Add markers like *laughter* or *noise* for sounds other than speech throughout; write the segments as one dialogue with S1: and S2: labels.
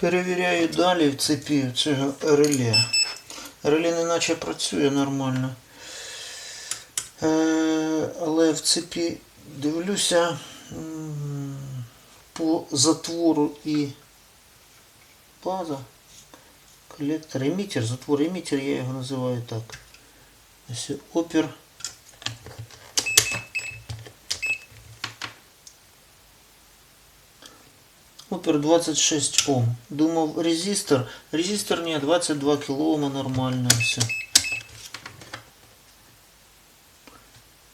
S1: Перевіряю далі в цепі цього реле. Реле не наче працює нормально. Е, але в цепі дивлюся по затвору і база. Колектор, емітер, затвор емітер, я його називаю так. Опір. Опер 26 Ом. Думав резистор. Резистор не 22 килоома нормально все.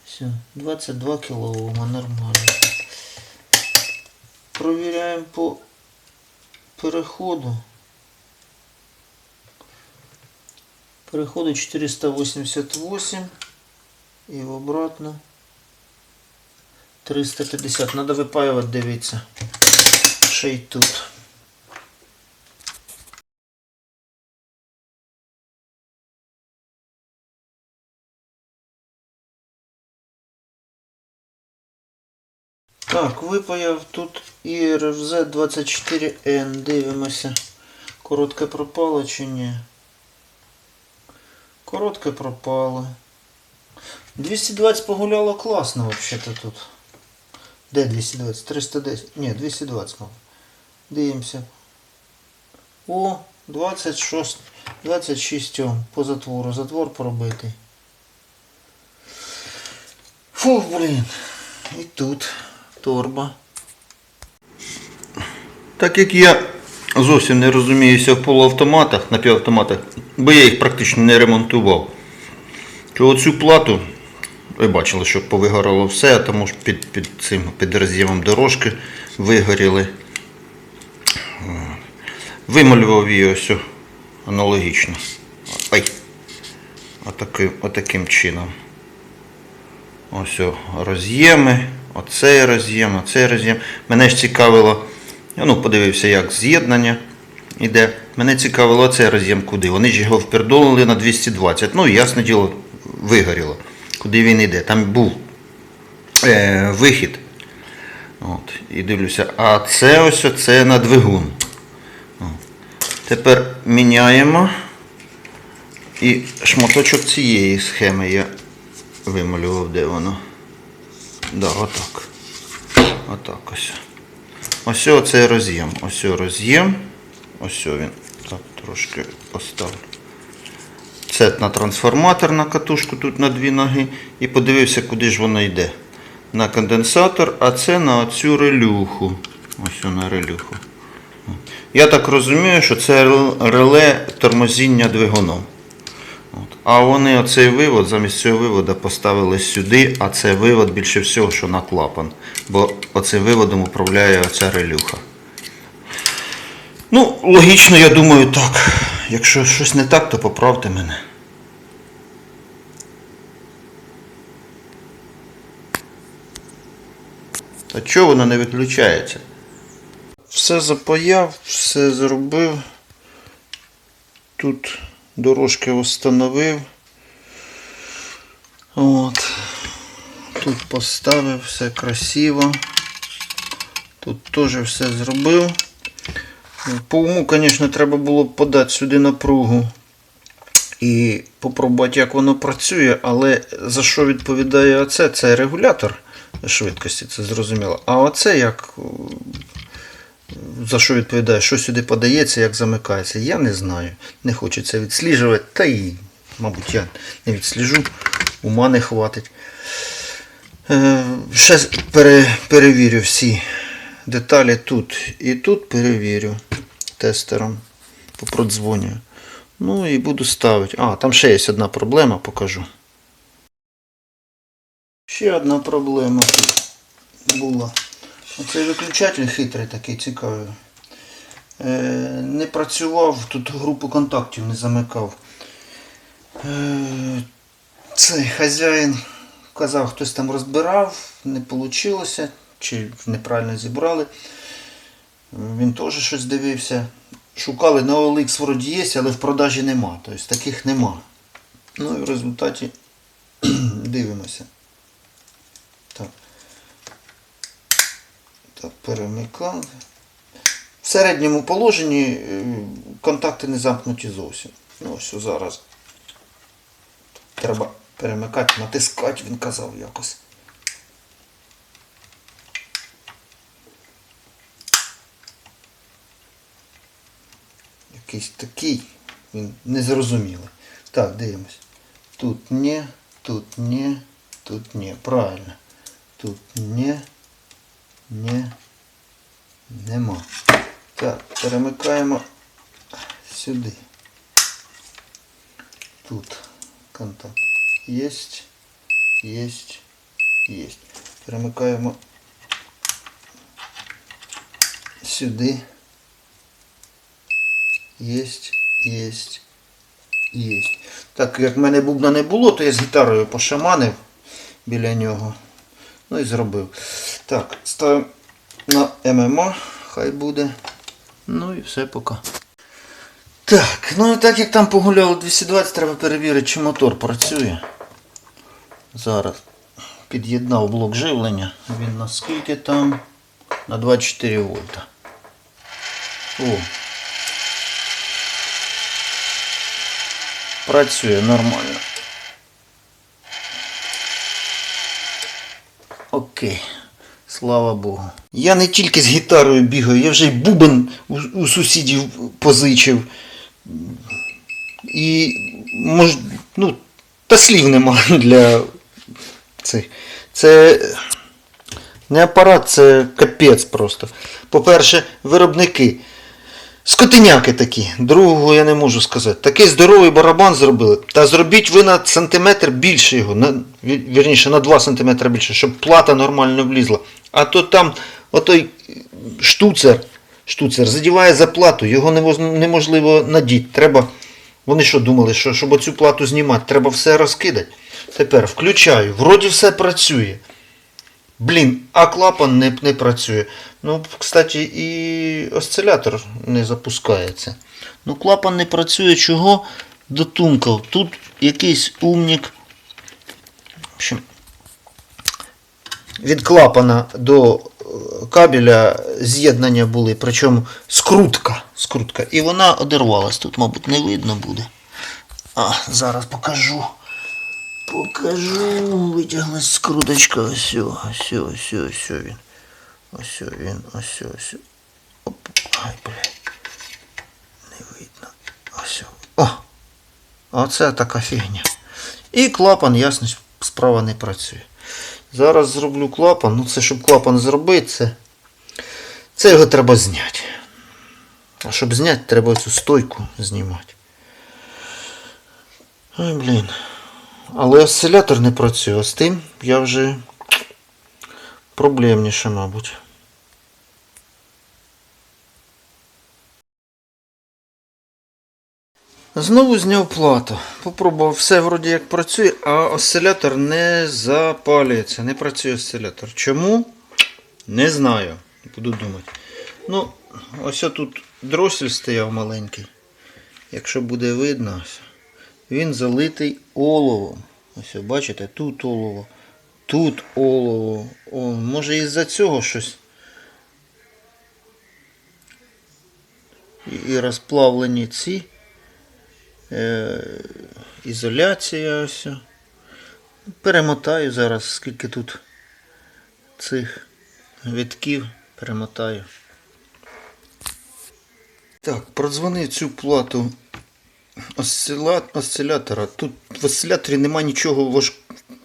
S1: Все, 22 килоома нормально. Проверяем по переходу. Переходу 488 и обратно 350. Надо выпаивать, дивіться. Ще й тут. Так, випаяв тут і РФЗ 24N. Дивимося. Коротке пропало чи ні? Коротке пропало. 220 погуляло класно взагалі тут. Де 220? 310. Ні, 220 мав. Дивимося. О, 26, 26 Ом по затвору. Затвор пробитий. Фух, блін. І тут торба.
S2: Так як я зовсім не розуміюся в полуавтоматах, напівавтоматах, бо я їх практично не ремонтував, то оцю плату, ви бачили, що повигорало все, а тому ж під, під цим під роз'ємом дорожки вигоріли. Вималював її ось аналогічно. Ай. Отаким, отаким чином. Ось роз'єми, оцей роз'єм, оцей роз'єм. Мене ж цікавило, ну, подивився, як з'єднання іде. Мене цікавило оцей роз'єм куди. Вони ж його впердолили на 220. Ну, ясне діло, вигоріло. Куди він йде. Там був е, вихід. От, і дивлюся, а це ось оце на двигун. Тепер міняємо. І шматочок цієї схеми я вималював, де воно. Да, отак. Отак ось. Ось оцей роз'єм. Ось роз'єм. Ось він. Так, трошки поставлю. Це на трансформатор на катушку тут на дві ноги. І подивився, куди ж воно йде. На конденсатор, а це на оцю релюху. Ось на релюху. Я так розумію, що це реле тормозіння двигуном. От. А вони оцей вивод, замість цього вивода поставили сюди, а це вивод більше всього, що на клапан. Бо оцим виводом управляє оця релюха. Ну, логічно, я думаю, так. Якщо щось не так, то поправте мене. А чого воно не виключається?
S1: Все запаяв, все зробив. Тут дорожки встановив. От. Тут поставив, все красиво. Тут теж все зробив. По уму, звісно, треба було подати сюди напругу і попробувати, як воно працює, але за що відповідає оце? Це регулятор швидкості, це зрозуміло. А оце як за що відповідає, що сюди подається, як замикається, я не знаю. Не хочу це відсліджувати, та і, мабуть, я не відсліжу, ума не хватить. Е, ще пере, перевірю всі деталі тут і тут перевірю тестером, попродзвоню. Ну і буду ставити. А, там ще є одна проблема, покажу. Ще одна проблема була. Оцей виключатель хитрий такий цікавий. Е, не працював, тут групу контактів не замикав. Е, цей хазяїн казав, хтось там розбирав, не вийшло, чи неправильно зібрали. Він теж щось дивився. Шукали на OLX вроді є, але в продажі нема. Тобто таких нема. Ну і в результаті *clears throat* дивимося. Так. Перемикав. в середньому положенні е, контакти не замкнуті зовсім. Ну, ось зараз. Треба перемикати, натискати, він казав якось. Якийсь такий, він незрозумілий. Так, дивимось. Тут не, тут не, тут не. Правильно. Тут не, не, нема. Так, перемикаємо сюди. Тут контакт. Есть, есть, есть. Перемикаємо сюди. Єсть, єсть, єсть. Так як в мене бубна не було, то я з гітарою пошаманив біля нього. Ну і зробив. Так, ставимо на ММА, хай буде. Ну і все поки. Так, ну і так як там погуляло 220, треба перевірити, чи мотор працює. Зараз під'єднав блок живлення. Він на скільки там? На 24 вольта. О, Працює нормально. Окей. Слава Богу. Я не тільки з гітарою бігаю, я вже й бубен у, у сусідів позичив. І мож, ну, та слів нема для цих. Це не апарат, це капець просто. По-перше, виробники. Скотиняки такі, другого я не можу сказати. Такий здоровий барабан зробили. Та зробіть ви на сантиметр більше його, на, вірніше на 2 сантиметри більше, щоб плата нормально влізла. А то там отой штуцер, штуцер задіває за плату, його неможливо надіти. Треба. Вони що думали, що щоб оцю плату знімати, треба все розкидати. Тепер включаю, вроді все працює. Блін, а клапан не, не працює. Ну, кстати, і осцилятор не запускається. Ну, клапан не працює, чого дотумкав. Тут якийсь умник. Від клапана до е, кабеля з'єднання були, причому скрутка. скрутка. І вона одервалась. Тут, мабуть, не видно буде. А, зараз покажу. Покажу, витяглась скруточка. Ось, ось, ось, ось він. Ось він, ось, ось. Оп. Ай, блядь. Не видно. Ось. О! Оце така фігня. І клапан, ясно, справа не працює. Зараз зроблю клапан. Ну це щоб клапан зробити, це, це його треба зняти. А щоб зняти, треба цю стойку знімати. Ой, блін. Але осцилятор не працює. З тим я вже проблемніше, мабуть. Знову зняв плату. Попробував все вроді як працює, а осцилятор не запалюється. Не працює осцилятор. Чому? Не знаю. Буду думати. Ну, ось тут дросель стояв маленький. Якщо буде видно. Він залитий оловом. Ось, бачите, тут олово, тут олово. О, може із-за цього щось. І- розплавлені ці. Е, ізоляція ось. Перемотаю зараз, скільки тут цих витків. Перемотаю. Так, продзвонив цю плату осцила- осцилятора. Тут в осциляторі нема нічого важ...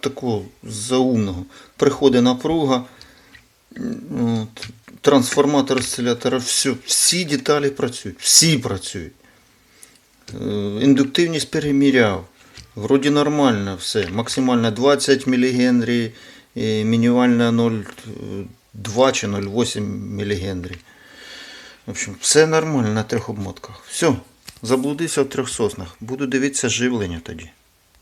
S1: такого заумного. Приходить напруга, от, трансформатор осцилятора, все, всі деталі працюють, всі працюють. Е, Індуктивність переміряв. Вроді нормально все. Максимально 20 мілігенрі, і мінімальна 0,2 чи 0,8 мілігенрі. В общем, все нормально на трьох обмотках. Все, заблудився в трьох соснах. Буду дивитися живлення тоді.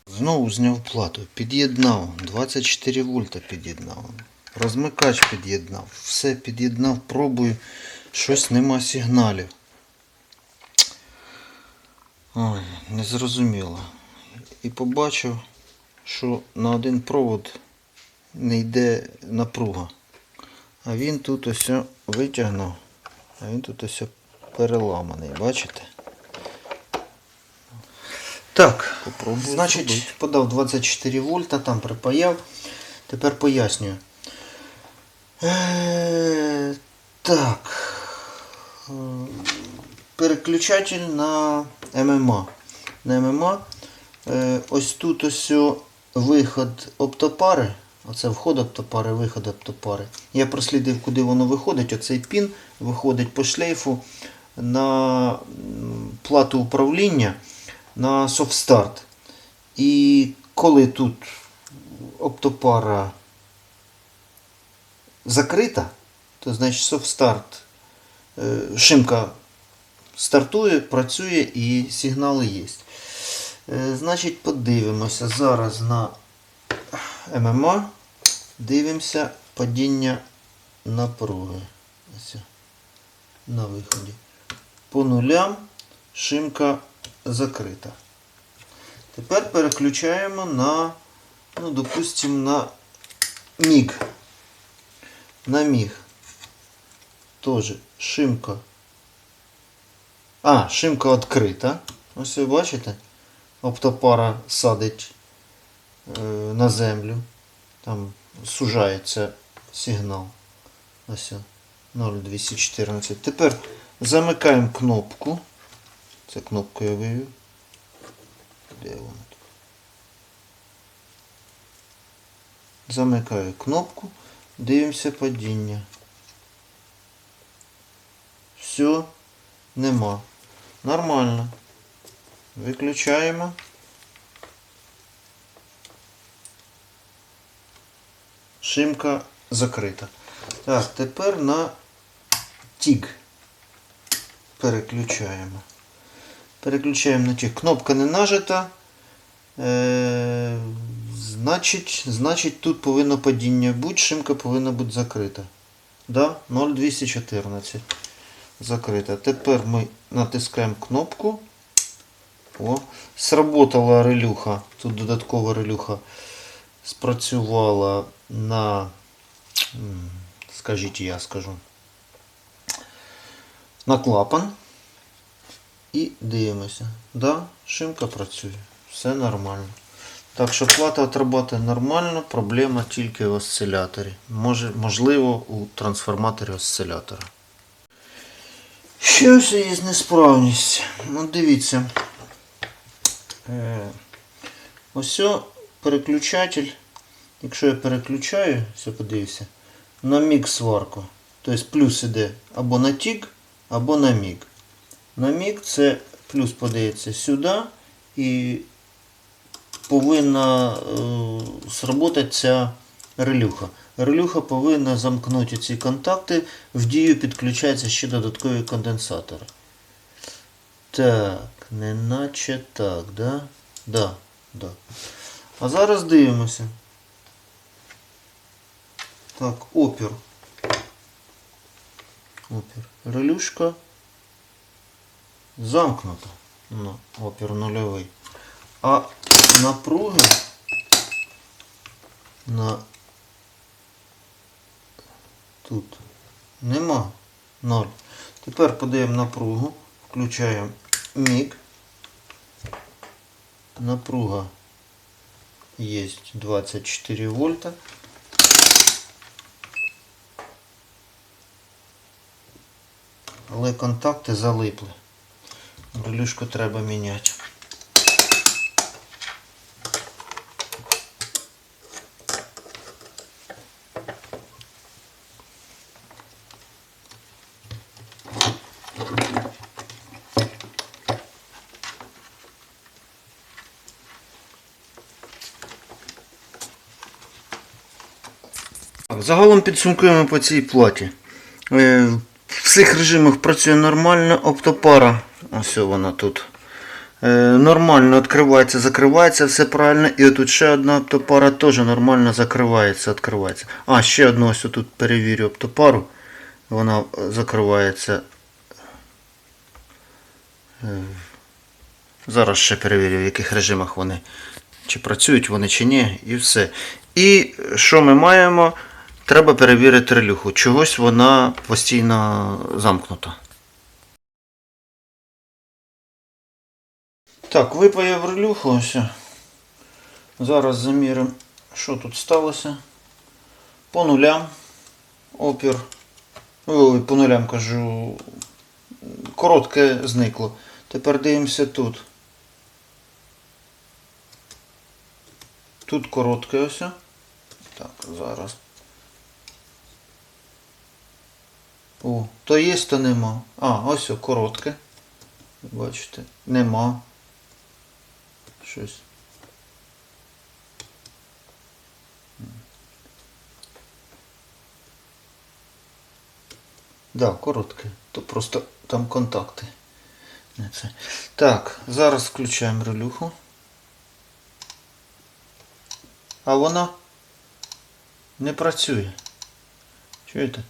S1: Знову зняв плату, під'єднав, 24 вольта під'єднав. Розмикач під'єднав, все під'єднав, пробую, щось нема сигналів. Ой, незрозуміло. І побачив, що на один провод не йде напруга. А він тут ось витягнув А він тут ось переламаний, бачите? Так,
S2: Попробую
S1: значить,
S2: зробити.
S1: подав 24 вольта, там припаяв. Тепер пояснюю. Е, так. Переключатель на ММА. На ММА. Е, ось тут ось виход оптопари. Оце вход оптопари, виход оптопари. Я прослідив, куди воно виходить. Оцей пін виходить по шлейфу на плату управління на софтстарт. І коли тут оптопара закрита, то значить софтстарт, е, шимка стартує, працює і сигнали є. Е, Значить, подивимося зараз на ММА. Дивимося падіння напруги. На виході. По нулям шимка закрита. Тепер переключаємо на, ну, допустимо, на міг. На міг. Тоже шимка. А, шимка відкрита. Ось ви бачите? Оптопара садить е, на землю. Там сужається сигнал. Ось. 0,214. Тепер замикаємо кнопку. Це кнопку я вивів. Де вона тут? Замикаю кнопку. Дивимося падіння. Все, нема. Нормально. Виключаємо. Шимка закрита. Так, тепер на тік. Переключаємо. Переключаємо на тік. Кнопка не нажата. Е, значить, значить, тут повинно падіння бути, шимка повинна бути закрита. Да? 0,214. Закрита. Тепер ми натискаємо кнопку. О, сработала релюха. Тут додаткова релюха спрацювала на, скажіть, я скажу, на клапан. І дивимося. Да, шимка працює. Все нормально. Так що плата отработає нормально, проблема тільки в осциляторі. Може, можливо, у трансформаторі осцилятора. Ще ось є несправність. Ну, дивіться. Е, ось переключатель. Якщо я переключаю, все подивіться, на міг сварку. Тобто плюс іде або на тік, або на міг. На міг це плюс подається сюди і повинна е, сработати ця релюха. Релюха повинна замкнути ці контакти, в дію підключаються ще додаткові конденсатори. Так, не наче так, да? Да, да. А зараз дивимося. Так, опір. Опір. Релюшка замкнута. Ну, опір нульовий. А напруги на тут нема. Ноль. Тепер подаємо напругу, включаємо міг. Напруга є 24 вольта. Але контакти залипли. Релюшку треба міняти. Загалом підсумкуємо по цій платі. Е, В всіх режимах працює нормально. Оптопара, ось вона тут. Е, Нормально відкривається, закривається, все правильно. І отут ще одна оптопара теж нормально закривається, відкривається. А, ще одну ось тут перевірю оптопару. Вона закривається. Е, Зараз ще перевірю, в яких режимах вони. Чи працюють вони чи ні, і все. І що ми маємо?
S2: треба перевірити релюху. Чогось вона постійно замкнута.
S1: Так, випаяв релюху ось. Зараз заміримо, що тут сталося. По нулям. Опір. Ой, по нулям кажу. Коротке зникло. Тепер дивимося тут. Тут коротке ось. Так, зараз. О, то є, то нема. А, ось о, коротке. Бачите, нема. Щось. Да, коротке. То просто там контакти. Не це. Так, зараз включаємо релюху. А вона не працює. Чуєте?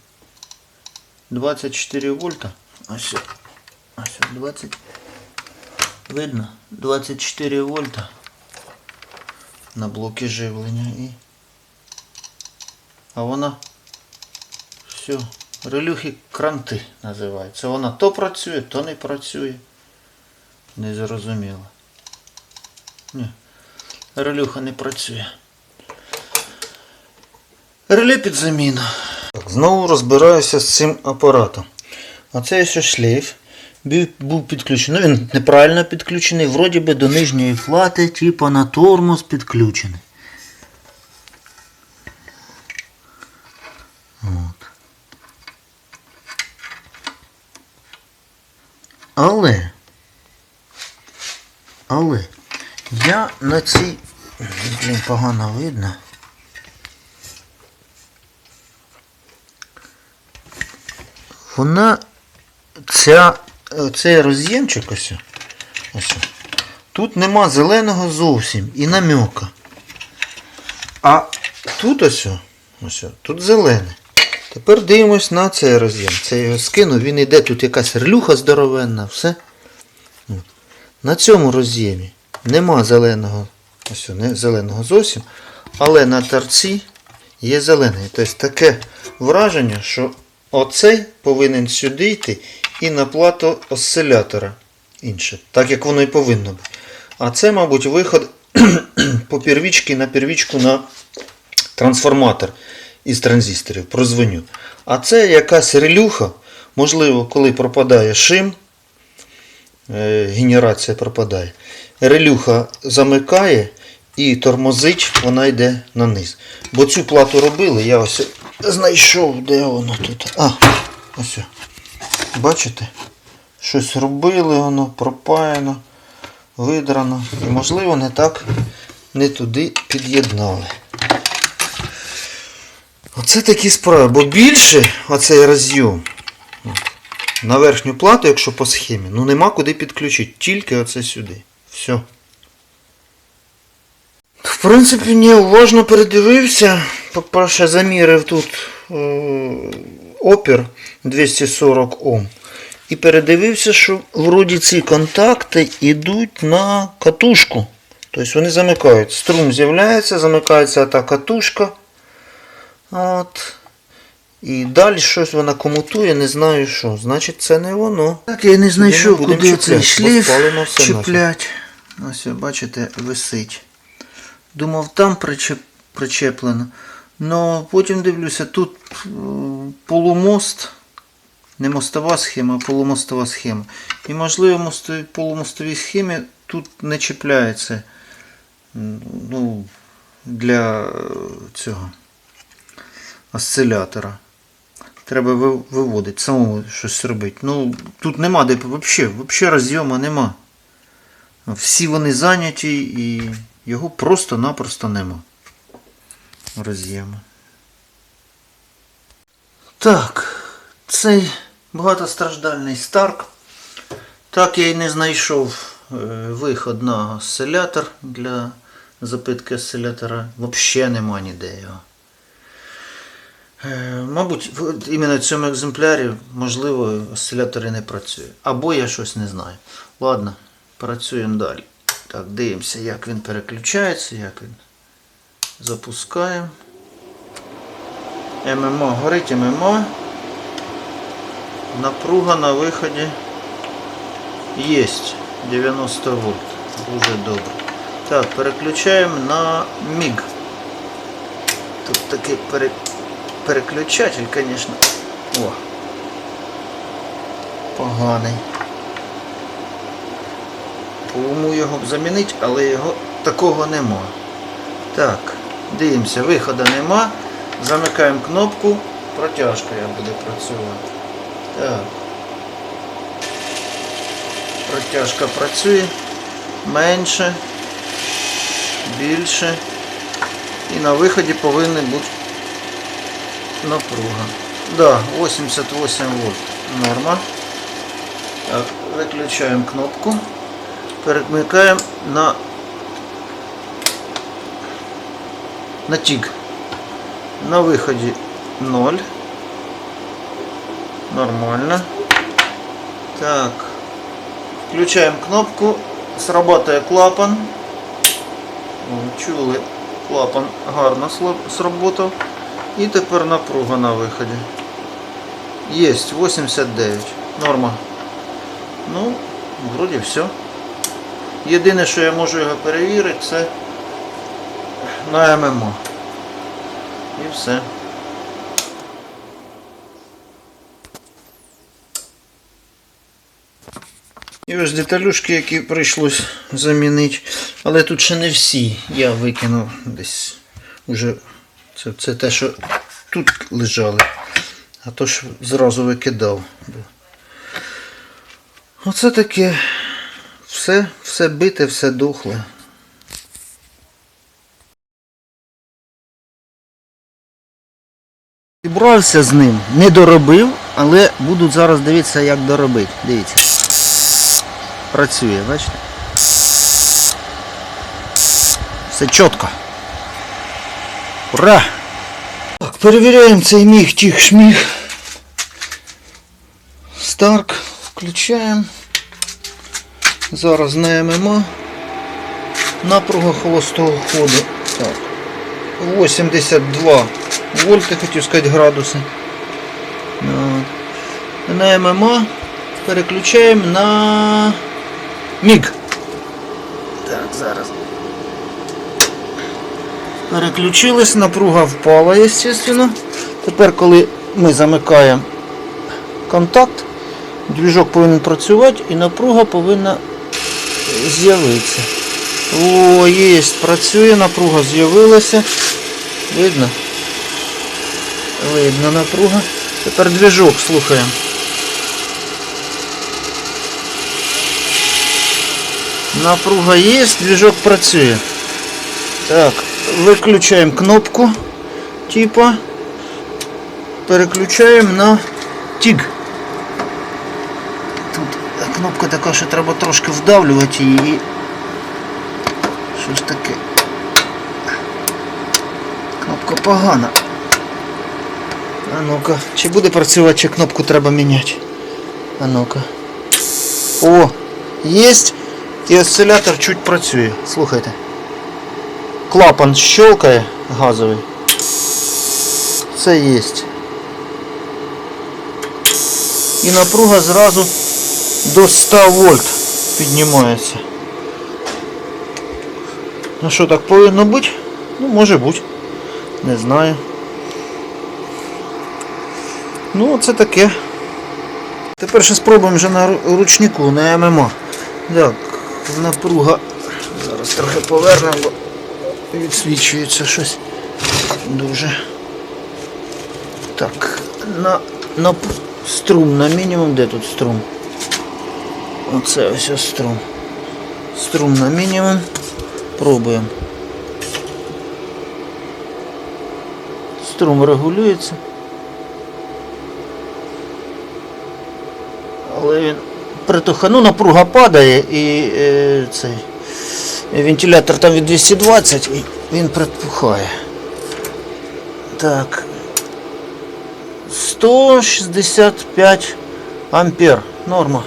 S1: 24 вольта. Ось. Ось 20. Видно? 24 вольта на блокі живлення і. А вона все. Релюхи кранти називається. Вона то працює, то не працює. Не зрозуміло. Ні. Релюха не працює. Реле під заміну. Знову розбираюся з цим апаратом. Оце ось шлейф був, підключений. Ну, він неправильно підключений, вроді би до нижньої плати, типу на тормоз підключений. Але. Але я на цій. Блін, погано видно. Вона ця, цей роз'ємчик ось, ось. Тут нема зеленого зовсім і намьока. А тут ось, ось, тут зелене. Тепер дивимось на цей роз'єм. Це його скину, він йде, тут якась релюха здоровенна, все. На цьому роз'ємі нема зеленого, ось, не зеленого зовсім, але на торці є зелений. Тобто таке враження, що оцей повинен сюди йти і на плату осцилятора інше, так як воно і повинно бути. А це, мабуть, виход *clears throat* по первічці на первічку на трансформатор із транзисторів, прозвоню. А це якась релюха, можливо, коли пропадає шим, е, генерація пропадає. Релюха замикає і тормозить, вона йде на низ. Бо цю плату робили, я ось знайшов, де воно тут. А, ось. Бачите? Щось робили, воно пропаяно, видрано. І можливо не так не туди під'єднали. Оце такі справи. Бо більше оцей роз'єм на верхню плату, якщо по схемі, ну нема куди підключити. Тільки оце сюди. Все. В принципі, не уважно передивився. По-перше, замірив тут е, опір 240 Ом. І передивився, що вроді ці контакти йдуть на катушку. Тобто вони замикають. Струм з'являється, замикається та катушка. От. І далі щось вона комутує, не знаю що. Значить це не воно. Так, я не знайшов, куди
S2: чіпляти,
S1: цей
S2: все
S1: чіплять. Ось, бачите, висить. Думав, там причеп... причеплено. Но потім дивлюся, тут е, полумост. Не мостова схема, а полумостова схема. І можливо мостові, полумостовій схемі тут не чіпляється ну, для е, цього осцилятора. Треба виводити, самому щось робити. Ну, тут нема де взагалі, взагалі розйому нема. Всі вони зайняті і його просто-напросто нема. Роз'єму. Так, цей багатостраждальний Старк. Так я й не знайшов е, виход на осцилятор для запитки осцилятора. Взагалі нема ніде його. Е, Мабуть, іменно в цьому екземплярі, можливо, осцилятори не працює. Або я щось не знаю. Ладно, працюємо далі. Так, дивимося, як він переключається, як він запускаємо. ММО, горить ММО. Напруга на виході єсть 90 вольт. Дуже добре. Так, переключаємо на міг. Тут такий пере... переключатель, звісно. О. Поганий. По уму його б замінити, але його такого нема. Так, дивимося, виходу нема. Замикаємо кнопку, протяжка я буде працювати. Так. Протяжка працює. Менше, більше. І на виході повинна бути напруга. Да, 88 вольт. Норма. Так, виключаємо кнопку. Перемикаємо на на тік. На виході 0. Нормально. Так. Включаємо кнопку. Срабатує клапан. Чули, клапан гарно сработав. І тепер напруга на виході. Єсть 89. Норма. Ну, вроді все. Єдине, що я можу його перевірити, це на ММО. І все. І ось деталюшки, які прийшлось замінити. Але тут ще не всі. Я викинув десь уже. Це, це те, що тут лежали. А то ж зразу викидав. Оце таке. Все, все бите, все дохле. Зібрався з ним, не доробив, але буду зараз дивитися, як доробити. Дивіться. Працює, бачите? Все чітко. Ура! Так, перевіряємо цей міг, тих шміг. Старк, включаємо. Зараз на ММА. Напруга холостого ходу. Так. 82 вольти, хотів сказати градуси. От. На ММА переключаємо на міг. Так, зараз. Переключились, напруга впала, естественно. Тепер, коли ми замикаємо контакт, двіжок повинен працювати і напруга повинна з'явитися. О, є, працює, напруга з'явилася. Видно? Видно напруга. Тепер двіжок слухаємо. Напруга є, двіжок працює. Так, виключаємо кнопку типа. Переключаємо на тіг. Тут кнопка така, що треба трошки вдавлювати її. Що ж таке? Кнопка погана. А ну-ка, чи буде працювати, чи кнопку треба міняти? А ну-ка. О, єсть. І осцилятор чуть працює. Слухайте. Клапан щелкає газовий. Це єсть. І напруга зразу до 100 вольт піднімається. Ну що, так повинно бути? Ну, може бути. Не знаю. Ну, це таке. Тепер ще спробуємо вже на ручнику, на ММО. Так, напруга. Зараз трохи повернемо, бо відсвічується щось дуже. Так, на, на струм, на мінімум, де тут струм? Оце ось ось струм. Струм на мінімум. Пробуємо. Струм регулюється. Але він притуха, ну напруга падає і е, цей вентилятор там від 220 і він притухає. Так. 165 ампер. Норма.